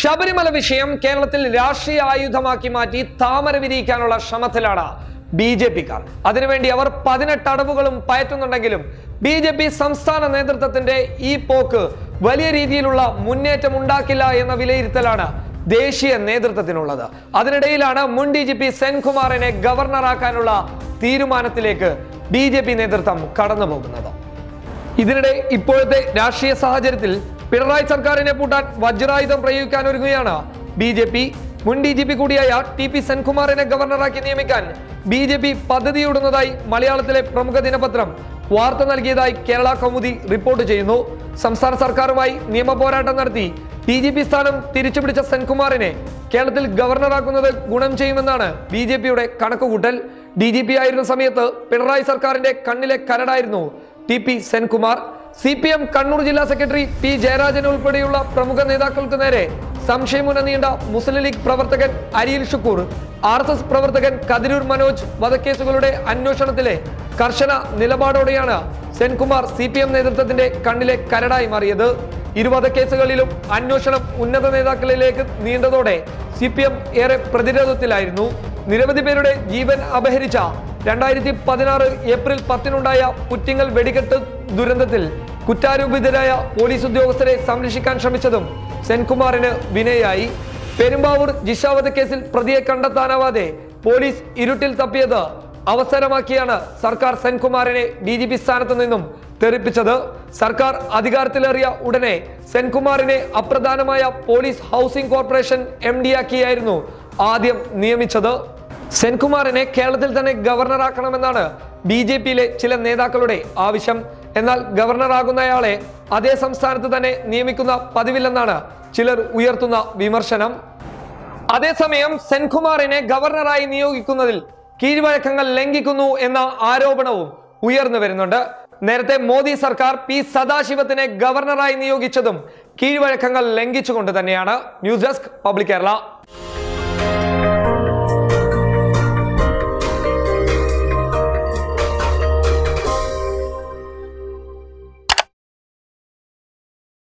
ശബരിമല വിഷയം കേരളത്തിൽ രാഷ്ട്രീയ ആയുധമാക്കി മാറ്റി താമര വിരിയിക്കാനുള്ള ശ്രമത്തിലാണ് ബി ജെ പിക്കാർ. അതിനുവേണ്ടി അവർ പതിനെട്ട് അടവുകളും പയറ്റുന്നുണ്ടെങ്കിലും ബി ജെ പി സംസ്ഥാന നേതൃത്വത്തിന്റെ ഈ പോക്ക് വലിയ രീതിയിലുള്ള മുന്നേറ്റം ഉണ്ടാക്കില്ല എന്ന വിലയിരുത്തലാണ് ദേശീയ നേതൃത്വത്തിനുള്ളത്. അതിനിടയിലാണ് മുൻ ഡി ജി പി സെൻകുമാറിനെ ഗവർണറാക്കാനുള്ള തീരുമാനത്തിലേക്ക് ബി ജെ പി നേതൃത്വം കടന്നു പോകുന്നത് ഇതിനിടെ ഇപ്പോഴത്തെ രാഷ്ട്രീയ സാഹചര്യത്തിൽ പിണറായി സർക്കാരിനെ പൂട്ടാൻ വജ്രായുധം പ്രയോഗിക്കാൻ ഒരുങ്ങുകയാണ് ബി ജെ പി. മുൻ ഡി ജി പി കൂടിയായ ടി പി സെൻകുമാറിനെ ഗവർണറാക്കി നിയമിക്കാൻ ബി ജെ പി പദ്ധതിയിടുന്നതായി മലയാളത്തിലെ പ്രമുഖ ദിനപത്രം വാർത്ത നൽകിയതായി കേരള കൗമുദി റിപ്പോർട്ട് ചെയ്യുന്നു. സംസ്ഥാന സർക്കാരുമായി നിയമ പോരാട്ടം നടത്തി ഡി ജി പി സ്ഥാനം തിരിച്ചുപിടിച്ച സെൻകുമാറിനെ കേരളത്തിൽ ഗവർണറാക്കുന്നത് ഗുണം ചെയ്യുമെന്നാണ് ബി ജെ പിയുടെ കണക്കുകൂട്ടൽ. ഡി ജി പി ആയിരുന്ന സമയത്ത് പിണറായി സർക്കാരിന്റെ കണ്ണിലെ കരടായിരുന്നു T P Senkumar. C P M Kannur ജില്ലാ സെക്രട്ടറി പി ജയരാജൻ ഉൾപ്പെടെയുള്ള പ്രമുഖ നേതാക്കൾക്ക് നേരെ സംശയമുന നീണ്ട മുസ്ലിം ലീഗ് പ്രവർത്തകൻ അരിയിൽ ഷുക്കൂർ ആർ എസ് എസ് പ്രവർത്തകൻ കതിരൂർ മനോജ് വധക്കേസുകളുടെ അന്വേഷണത്തിലെ കർശന നിലപാടോടെയാണ് സെൻകുമാർ സി പി എം നേതൃത്വത്തിന്റെ കണ്ണിലെ കരടായി മാറിയത്. ഇരുപത് കേസുകളിലും അന്വേഷണം ഉന്നത നേതാക്കളിലേക്ക് നീണ്ടതോടെ സി പി എം ഏറെ പ്രതിരോധത്തിലായിരുന്നു. നിരവധി പേരുടെ ജീവൻ അപഹരിച്ച രണ്ടായിരത്തി പതിനാറ് ഏപ്രിൽ പത്തിനുണ്ടായ പുറ്റിങ്ങൽ വെടിക്കെട്ട് ദുരന്തത്തിൽ കുറ്റാരോപിതരായ പോലീസ് ഉദ്യോഗസ്ഥരെ സംരക്ഷിക്കാൻ ശ്രമിച്ചതും സെൻകുമാറിന് വിനയായി. പെരുമ്പാവൂർ ജിഷാവധ കേസിൽ പ്രതിയെ കണ്ടെത്താനാവാതെ പോലീസ് ഇരുട്ടിൽ തപ്പിയത് അവസരമാക്കിയാണ് സർക്കാർ സെൻകുമാറിനെ ഡി ജി പി സ്ഥാനത്ത് നിന്നും തെറിപ്പിച്ചത്. സർക്കാർ അധികാരത്തിലേറിയ ഉടനെ സെൻകുമാറിനെ അപ്രധാനമായ പോലീസ് ഹൗസിംഗ് കോർപ്പറേഷൻ എം ആക്കിയായിരുന്നു ആദ്യം നിയമിച്ചത്. സെൻകുമാറിനെ കേരളത്തിൽ തന്നെ ഗവർണറാക്കണമെന്നാണ് ബി ചില നേതാക്കളുടെ ആവശ്യം. എന്നാൽ ഗവർണറാകുന്നയാളെ അതേ സംസ്ഥാനത്ത് തന്നെ നിയമിക്കുന്ന പതിവില്ലെന്നാണ് ചിലർ ഉയർത്തുന്ന വിമർശനം. അതേസമയം സെൻകുമാറിനെ ഗവർണറായി നിയോഗിക്കുന്നതിൽ കീഴ്വഴക്കങ്ങൾ ലംഘിക്കുന്നു എന്ന ആരോപണവും ഉയർന്നു വരുന്നുണ്ട്. നേരത്തെ മോദി സർക്കാർ പി സദാശിവത്തിനെ ഗവർണറായി നിയോഗിച്ചതും കീഴ്വഴക്കങ്ങൾ ലംഘിച്ചുകൊണ്ട് തന്നെയാണ്. News desk public Kerala.